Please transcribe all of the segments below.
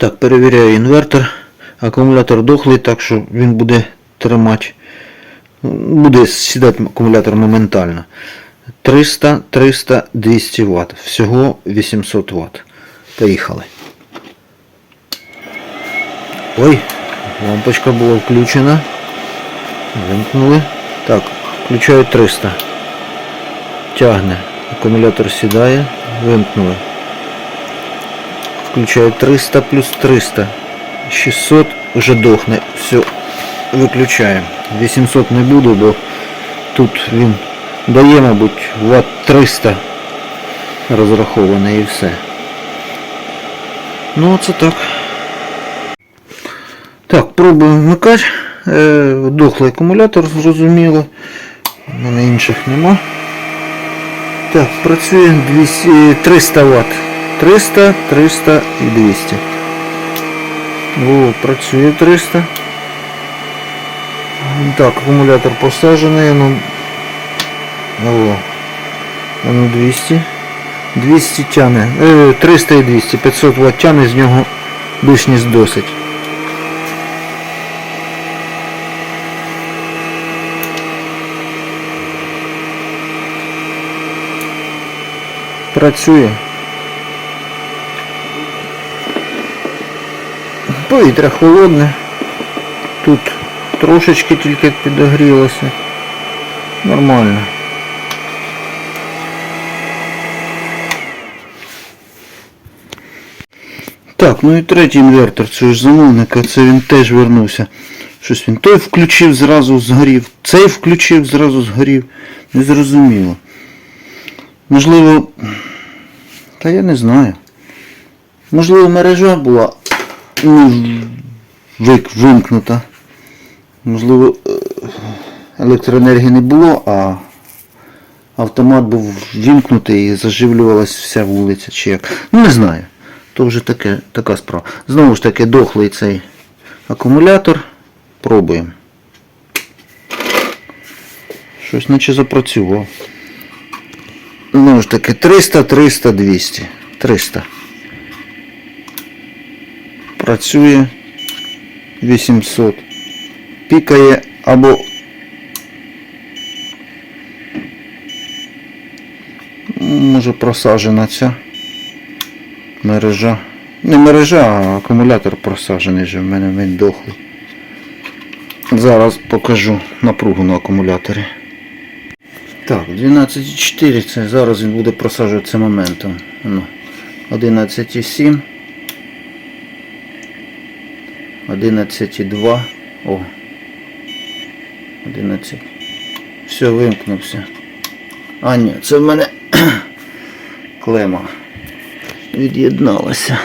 Так, перевіряю інвертор. Акумулятор дохлий, так що він буде тримати. Буде сідати акумулятор моментально. 300, 300, 200 Вт. Всього 800 Вт. Поїхали. Ой, лампочка була включена. Вимкнули. Так, включаю 300. Тягне. Акумулятор сідає. Вимкнули. Включаю 300 плюс 300. 600 вже дохне. Все. Виключаємо. 800 не буду, бо тут він дає, мабуть, ватт 300 розрахований і все. Ну оце так. Так, пробуємо вмикати. Е, дохлий акумулятор, зрозуміло. У мене інших нема. Так, працює 200, 300 Вт. 300, 300 і 200. О, працює 300. Так, акумулятор посаджений. Ну, о, ну 200. 200 тяне. Е, 300 і 200. 500 Вт тяне, з нього більш досить. Працює. Повітря холодне. Тут трошечки тільки підогрілося. Нормально. Так, ну і третій інвертор цього ж замовника, це він теж вернувся. Щось він той включив, зразу згорів, цей включив, зразу згорів. Незрозуміло. Можливо, та я не знаю. Можливо, мережа була вик, вимкнута. Можливо, е, електроенергії не було, а автомат був вімкнутий і заживлювалася вся вулиця чи як. Ну не знаю. То вже таке, така справа. Знову ж таки, дохлий цей акумулятор. Пробуємо. Щось наче запрацював. Знову ж таки, 300, 300, 200. 300. Працює 800. Пікає або може просаджена ця мережа. Не мережа, а акумулятор просаджений вже в мене він дохлий. Зараз покажу напругу на акумуляторі. Так, 12,4 це зараз він буде просаджуватися моментом. Ну, 11,7. 11,2. О. 11. Все, вимкнувся. А, ні, це в мене клема від'єдналася.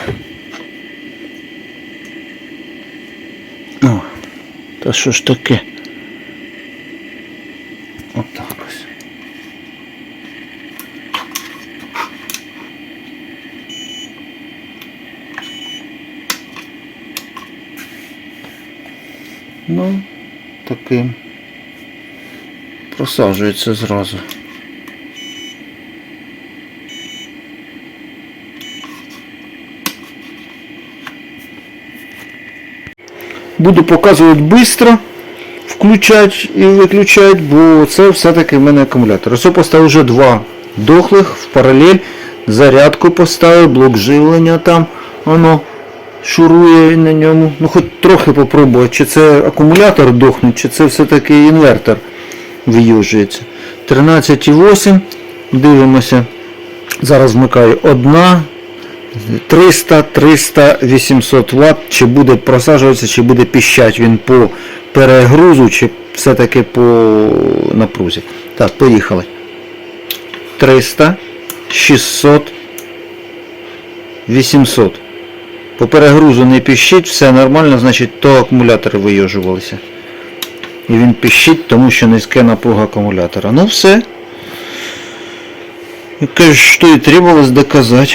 О, та що ж таке? Отак ось. Ну, таким просаджується зразу. Буду показувати швидко, включати і виключати, бо це все-таки в мене акумулятор. Ось поставив вже два дохлих в паралель. Зарядку поставив, блок живлення там, воно шурує на ньому. Ну хоч трохи попробувати, чи це акумулятор дохне, чи це все-таки інвертор виюжується. 13,8. Дивимося. Зараз вмикаю одна. 300, 300, 800 Вт, чи буде просаджуватися, чи буде піщать він по перегрузу, чи все-таки по напрузі. Так, поїхали. 300, 600, 800. По перегрузу не піщить, все нормально, значить то акумулятори вийожувалися. І він піщить, тому що низьке напруга акумулятора. Ну все. Яке ж що і требувалось доказати.